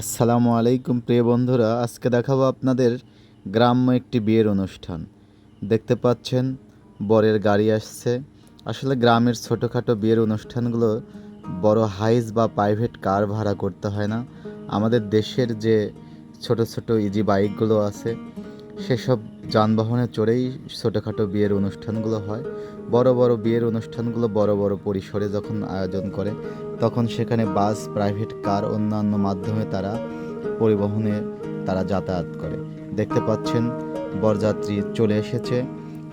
আসসালামু আলাইকুম প্রিয় বন্ধুরা, আজকে দেখাবো আপনাদের গ্রাম্য একটি বিয়ের অনুষ্ঠান। দেখতে পাচ্ছেন, বরের গাড়ি আসছে। আসলে গ্রামের ছোটোখাটো বিয়ের অনুষ্ঠানগুলো বড় হাইস বা প্রাইভেট কার ভাড়া করতে হয় না। আমাদের দেশের যে ছোট ছোট ইজি বাইকগুলো আছে, সেসব যানবাহনে চড়েই ছোটোখাটো বিয়ের অনুষ্ঠানগুলো হয়। বড় বড় বিয়ের অনুষ্ঠানগুলো বড় বড় পরিসরে যখন আয়োজন করে তখন সেখানে বাস, প্রাইভেট কার, অন্যান্য মাধ্যমে তারা পরিবহনে তারা যাতায়াত করে। দেখতে পাচ্ছেন, বরযাত্রী চলে এসেছে।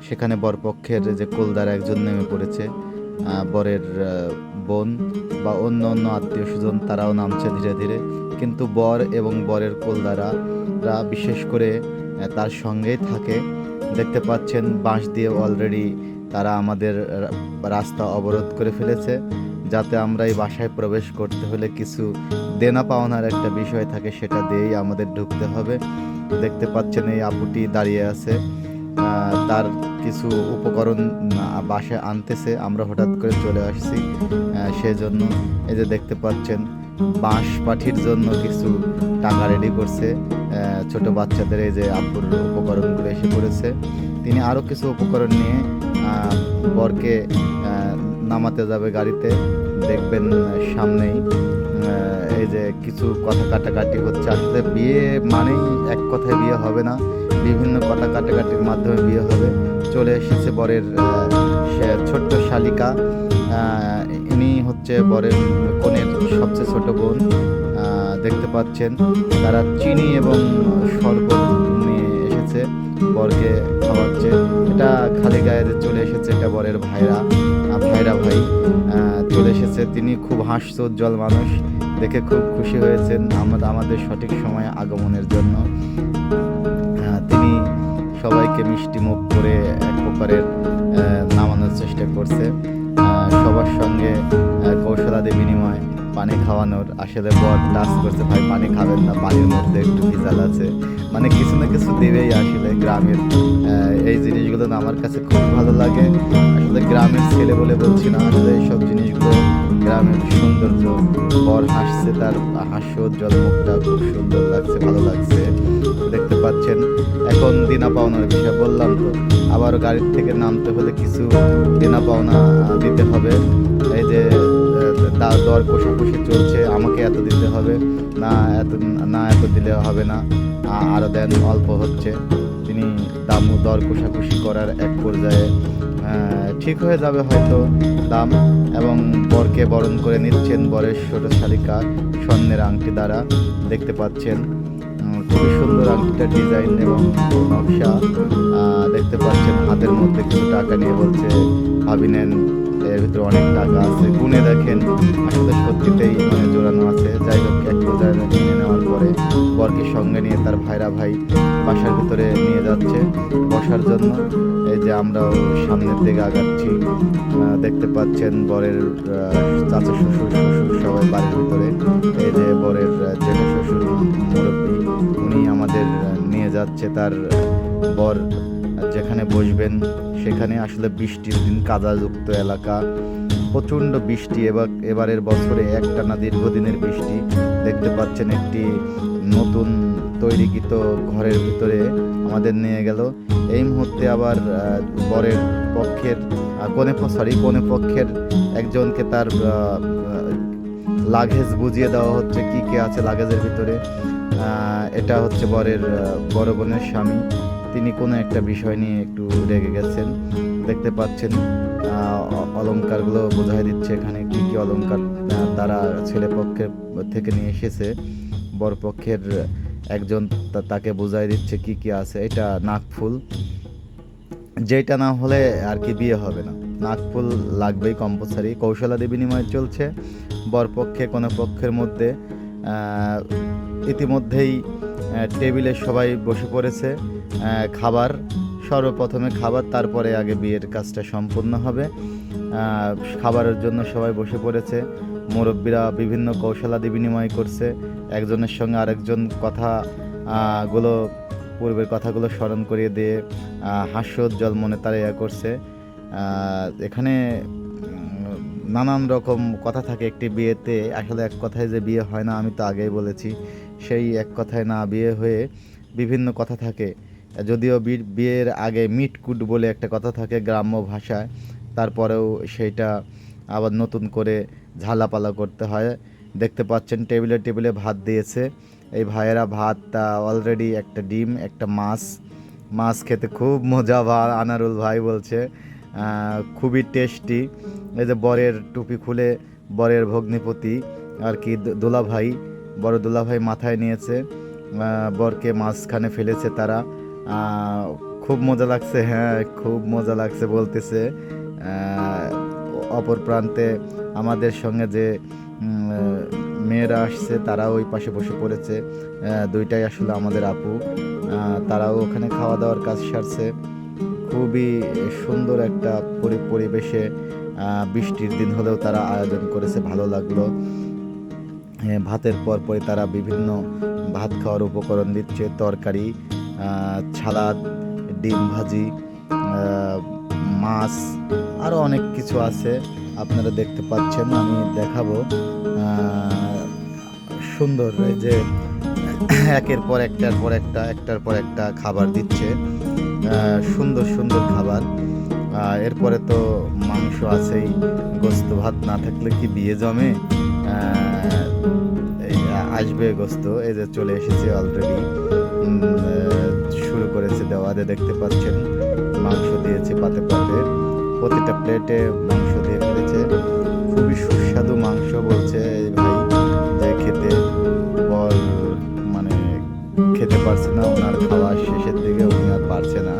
সেখানে বরপক্ষের যে কোলদার একজন নেমে পড়েছে বরের বোন বা অন্য অন্য আত্মীয় স্বজন তারাও নামছে ধীরে ধীরে। কিন্তু বর এবং বরের কোলদারা বিশেষ করে তার সঙ্গেই থাকে। দেখতে পাচ্ছেন, বাঁশ দিয়ে অলরেডি তারা আমাদের রাস্তা অবরোধ করে ফেলেছে। যাতে আমরা এই বাসায় প্রবেশ করতে হলে কিছু দেনা পাওনার একটা বিষয় থাকে, সেটা দিয়েই আমাদের ঢুকতে হবে। দেখতে পাচ্ছেন এই আপুটি দাঁড়িয়ে আছে। তার কিছু উপকরণ বাসায় আনতেছে। আমরা হঠাৎ করে চলে আসছি সেজন্য এই যে দেখতে পাচ্ছেন, বাঁশ পাঠির জন্য কিছু টাকা রেডি করছে। ছোট বাচ্চাদের এই যে আপুর উপকরণগুলো এসে পড়েছে। তিনি আরও কিছু উপকরণ নিয়ে বরকে নামাতে যাবে গাড়িতে। দেখবেন সামনেই এই যে কিছু কথা কাটাকাটি হচ্ছে। আসলে বিয়ে মানেই এক কথায় বিয়ে হবে না। বিভিন্ন কথা কাটাকাটির মাধ্যমে বিয়ে হবে। চলে এসেছে বরের ছোট্ট শালিকা। ইনি হচ্ছে বরের কনের সবচেয়ে ছোট বোন। দেখতে পাচ্ছেন, তারা চিনি এবং শরবত নিয়ে এসেছে, বরকে খাওয়াচ্ছে। এটা খালি গায়ে চলে এসেছে, এটা বরের ভাইরা ভাইরা ভাই। চলে এসেছে। তিনি খুব হাস্যোজ্জ্বল মানুষ। দেখে খুব খুশি হয়েছেন আমাদের আমাদের সঠিক সময়ে আগমনের জন্য। তিনি সবাইকে মিষ্টি মুখ করে এক প্রকারের নামানোর চেষ্টা করছে। সবার সঙ্গে কৌশলাদি বিনিময়, পানি খাওয়ানোর আসলে বর টাচ করছে। ভাই, পানি খাবেন না, পানির মধ্যে একটু ভিজাল আছে। মানে কিছু না কিছু দেবেই আসলে গ্রামের আহ, এই জিনিসগুলো না আমার কাছে খুব ভালো লাগে। আসলে গ্রামের ছেলে বলে বলছি না আসলে এইসব জিনিসগুলো গ্রামের সৌন্দর্য বর হাসছে তার হাস্যোজ্জ্বল মুখটা খুব সুন্দর লাগছে ভালো লাগছে। দেখতে পাচ্ছেন এখন দিনা পাওনার বিষয় বললাম তো আবার গাড়ির থেকে নামতে হলে কিছু দিনা পাওনা দিতে হবে। এই যে দা- দর কষাকষি চলছে আমাকে এত দিতে হবে না এত না এত দিলে হবে না আরও দেন অল্প হচ্ছে। দাম দর কষাকষি করার এক পর্যায়ে ঠিক হয়ে যাবে হয়তো দাম এবং বরকে বরণ করে নিচ্ছেন বরের ছোট শালিকা স্বর্ণের আংটি দ্বারা দেখতে পাচ্ছেন। খুবই সুন্দর আংটিটার ডিজাইন এবং নকশা দেখতে পাচ্ছেন হাতের মধ্যে কিছু টাকা নিয়ে বলছে, ভাবি নেন, এর ভিতরে অনেক টাকা আছে। গুনে দেখেন, আসলে সত্যিতেই মানে জোড়ানো আছে। যাই হোক, এক পর্যায়ে নেওয়ার পরে বরকে সঙ্গে নিয়ে তার ভাইরা ভাই বাসার ভিতরে নিয়ে যাচ্ছে বসার জন্য। এই যে আমরাও সামনের দিকে আগাচ্ছি। দেখতে পাচ্ছেন বরের চাচা শ্বশুর শ্বশুর সবাই বাড়ির ভিতরে। এই যে বরের জেঠা শ্বশুর, মুরব্বী, উনি আমাদের নিয়ে যাচ্ছে তার বর। যেখানে বসবেন সেখানে আসলে বৃষ্টির দিন কাদাযুক্ত এলাকা। প্রচণ্ড বৃষ্টি, এবার, এবারের বছরে একটানা দীর্ঘদিনের বৃষ্টি। দেখতে পাচ্ছেন একটি নতুন তৈরিকৃত ঘরের ভিতরে আমাদের নিয়ে গেল। এই মুহূর্তে আবার বরের পক্ষের কনে সরি কনে পক্ষের একজনকে তার লাগেজ বুঝিয়ে দেওয়া হচ্ছে কি কি আছে লাগেজের ভিতরে। এটা হচ্ছে বরের বড় বোনের স্বামী। তিনি কোনো একটা বিষয় নিয়ে একটু রেগে গেছেন। দেখতে পাচ্ছেন আহ, অ- অলংকারগুলো বোঝাই দিচ্ছে এখানে কি কি অলংকার আহ, তারা ছেলে পক্ষের থেকে নিয়ে এসেছে। বর পক্ষের একজন তাকে বুঝাই দিচ্ছে কি কি আছে। এটা নাকফুল যেটা না হলে আর কি বিয়ে হবে না। নাকফুল লাগবেই কম্পালসারি কৌশলাদি বিনিময় চলছে। বরপক্ষে কোনো পক্ষের মধ্যে ইতিমধ্যেই টেবিলে সবাই বসে পড়েছে। খাবার, সর্বপ্রথমে খাবার, তারপরে আগে বিয়ের কাজটা সম্পূর্ণ হবে। খাবারের জন্য সবাই বসে পড়েছে। মুরব্বীরা বিভিন্ন কৌশলাদি বিনিময় করছে। একজনের সঙ্গে আরেকজন কথা গুলো, পূর্বের কথাগুলো স্মরণ করিয়ে দিয়ে হাস্যোজ্জ্বল মনে তারা ইয়া করছে। এখানে নানান রকম কথা থাকে একটি বিয়েতে। আসলে এক কথায় যে বিয়ে হয় না, আমি তো আগেই বলেছি। সেই এক কথায় না বিয়ে হয়ে বিভিন্ন কথা থাকে। যদিও বিয়ের আগে মিটকুট বলে একটা কথা থাকে গ্রাম্য ভাষায়। তারপরেও সেইটা আবার নতুন করে ঝালাপালা করতে হয়। দেখতে পাচ্ছেন টেবিলে টেবিলে ভাত দিয়েছে। এই ভাইয়েরা ভাত অলরেডি একটা ডিম, একটা মাছ। মাছ খেতে খুব মজা বা আনারুল ভাই বলছে। খুবই টেস্টি এই যে বরের টুপি খুলে বরের ভগ্নিপতি আর কি দোলাভাই। বড় দোলাভাই মাথায় নিয়েছে। বরকে মাঝখানে ফেলেছে তারা। খুব মজা লাগছে হ্যাঁ খুব মজা লাগছে বলতেছে। অপর প্রান্তে আমাদের সঙ্গে যে মেয়েরা আসছে, তারাও ওই পাশে বসে পড়েছে। দুইটাই আসলে আমাদের আপু। তারাও ওখানে খাওয়া দাওয়ার কাজ সারছে। খুবই সুন্দর একটা পরি- পরিবেশে বৃষ্টির দিন হলেও তারা আয়োজন করেছে, ভালো লাগল। ভাতের পর পরে তারা বিভিন্ন ভাত খাওয়ার উপকরণ দিচ্ছে, তরকারি ছালাদ, ডিম ভাজি মাছ আরও অনেক কিছু আছে। আপনারা দেখতে পাচ্ছেন, আমি দেখাবো। সুন্দর যে একের পর একটার পর একটা, একটার পর একটা খাবার দিচ্ছে। সুন্দর সুন্দর খাবার। এরপরে তো মাংস আছেই। গোস্ত ভাত না থাকলে কি বিয়ে জমে? আসবে গোস্ত। এই যে চলে এসেছে অলরেডি শুরু করেছে দেওয়াতে দেখতে পাচ্ছেন। মাংস দিয়েছে পাতে পাতে। প্রতিটা প্লেটে মাংস দিয়ে ফেলেছে। খুবই সুস্বাদু মাংস বলছে ভাই। যে খেতে বল মানে খেতে পারছে না, ওনার খাওয়া শেষের দিকে উনি আর পারছে না।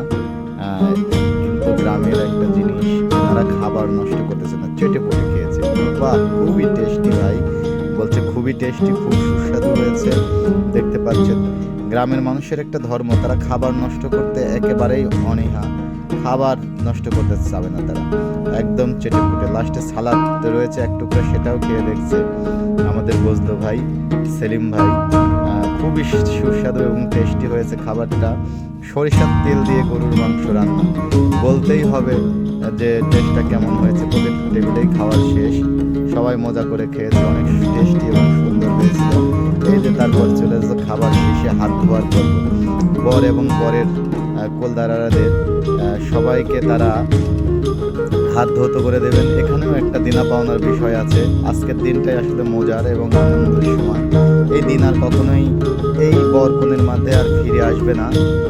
কিন্তু গ্রামের একটা জিনিস ওনারা খাবার নষ্ট করতেছে না, চেটে পটে খেয়েছে। বাহ, খুবই টেস্টি ভাই। বলছে খুবই টেস্টি খুব সুস্বাদু হয়েছে। দেখতে পাচ্ছেন, গ্রামের মানুষের একটা ধর্ম, তারা খাবার নষ্ট করতে একেবারেই অনীহা। খাবার নষ্ট করতে চাবে না তারা। একদম চেটে পুটে। লাস্টে সালাদ রয়েছে এক টুকরা সেটাও খেয়ে দেখছে আমাদের বজলো ভাই সেলিম ভাই। খুবই সুস্বাদু এবং টেস্টি হয়েছে খাবারটা। সরিষার তেল দিয়ে গরুর মাংস রান্না। বলতেই হবে যে টেস্টটা কেমন হয়েছে। প্রত্যেক টেবিলেই খাওয়ার শেষ। সবাই মজা করে খেয়েছে অনেক টেস্টি এবং সুন্দর হয়েছিল। এই যে তারপর চলে এসেছে খাবার শেষে হাত ধোয়ার পর এবং আহ, কোলদারাদের সবাইকে তারা হাত ধৌত করে দেবেন। এখানেও একটা দিনা পাওনার বিষয় আছে। আজকের দিনটাই আসলে মজার এবং আনন্দের সময়। এই দিন আর কখনোই এই বরকনের মাঝে আর ফিরে আসবে না।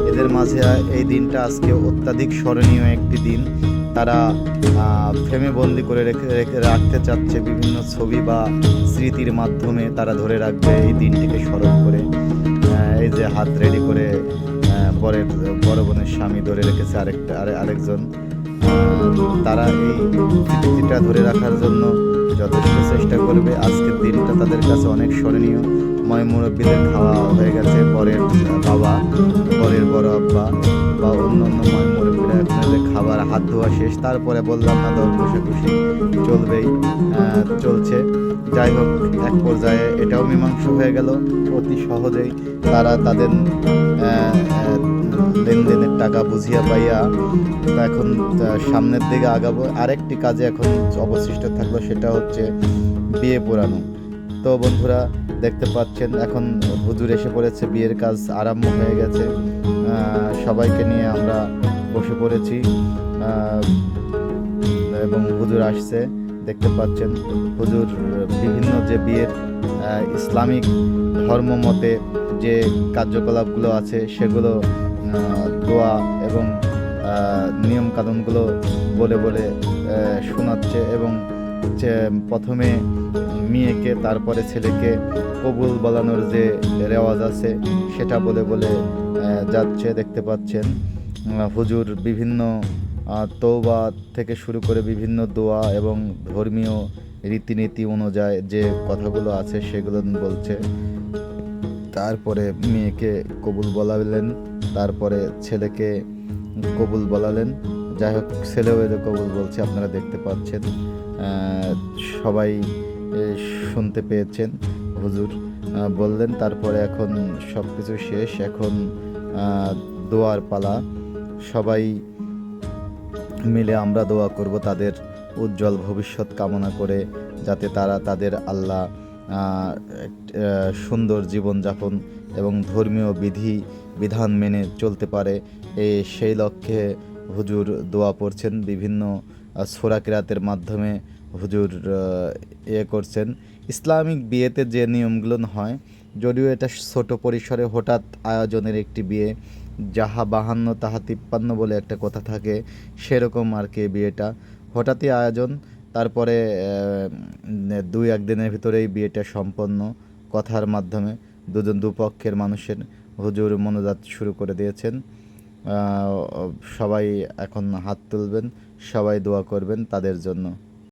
এদের মাঝে এই দিনটা আজকে অত্যাধিক স্মরণীয় একটি দিন। তারা ফ্রেমে বন্দি করে রেখে রেখে রাখতে চাচ্ছে বিভিন্ন ছবি বা স্মৃতির মাধ্যমে তারা ধরে রাখবে এই দিনটিকে স্মরণ করে। এই যে হাত রেডি করে বরের বড় বোনের স্বামী ধরে রেখেছে আরেকটা, আরে আরেকজন। তারা এই স্মৃতিটা ধরে রাখার জন্য যথেষ্ট চেষ্টা করবে। আজকের দিনটা তাদের কাছে অনেক স্মরণীয়। ময় মুরব্বীদের খাওয়া হয়ে গেছে, পরের বাবা বরের বড় আব্বা বা অন্য অন্য হাত ধোয়া শেষ, তারপরে বললাম, না দর খুশি চলবেই চলছে। যাই হোক, এক পর্যায়ে এটাও মীমাংস হয়ে গেল। অতি সহজেই তারা তাদের লেনদেনের টাকা বুঝিয়া পাইয়া এখন সামনের দিকে আগাবো। আরেকটি কাজে এখন অবশিষ্ট থাকল, সেটা হচ্ছে বিয়ে পোড়ানো তো বন্ধুরা, দেখতে পাচ্ছেন, এখন হুজুর এসে পড়েছে, বিয়ের কাজ আরম্ভ হয়ে গেছে। সবাইকে নিয়ে আমরা বসে পড়েছি। এবং হুজুর আসছে, দেখতে পাচ্ছেন হুজুর বিভিন্ন যে বিয়ের ইসলামিক ধর্ম মতে যে কার্যকলাপগুলো আছে, সেগুলো দোয়া এবং নিয়ম কানুনগুলো বলে বলে শোনাচ্ছে এবং প্রথমে মেয়েকে, তারপরে ছেলেকে কবুল বলানোর যে রেওয়াজ আছে, সেটা বলে বলে যাচ্ছে, দেখতে পাচ্ছেন। হুজুর বিভিন্ন তৌবা থেকে শুরু করে বিভিন্ন দোয়া এবং ধর্মীয় রীতিনীতি অনুযায়ী যে কথাগুলো আছে সেগুলো বলছে। তারপরে মেয়েকে কবুল বলালেন, তারপরে ছেলেকে কবুল বলালেন। যাই হোক, ছেলেও এদের কবুল বলছে, আপনারা দেখতে পাচ্ছেন সবাই শুনতে পেয়েছেন, হুজুর বললেন। তারপরে এখন সব কিছু শেষ, এখন দোয়ার পালা। সবাই মিলে আমরা দোয়া করব তাদের উজ্জ্বল ভবিষ্যৎ কামনা করে, যাতে তারা তাদের আল্লাহ সুন্দর জীবনযাপন এবং ধর্মীয় বিধি, বিধান মেনে চলতে পারে। এ, সেই লক্ষ্যে হুজুর দোয়া পড়ছেন, বিভিন্ন সোরা কিরাতের মাধ্যমে হুজুর ইয়ে করছেন। ইসলামিক বিয়েতে যে নিয়মগুলো হয়, যদিও এটা ছোট পরিসরে হঠাৎ আয়োজনের একটি বিয়ে যাহা বাহান্ন, তাহা তিপ্পান্ন বলে একটা কথা থাকে, সেরকম আর কি বিয়েটা। হঠাৎই আয়োজন, তারপরে দুই একদিনের ভিতরেই বিয়েটা সম্পন্ন কথার মাধ্যমে দুজন দুপক্ষের মানুষের হুজুর মনোজাত শুরু করে দিয়েছেন। সবাই এখন হাত তুলবেন, সবাই দোয়া করবেন তাদের জন্য।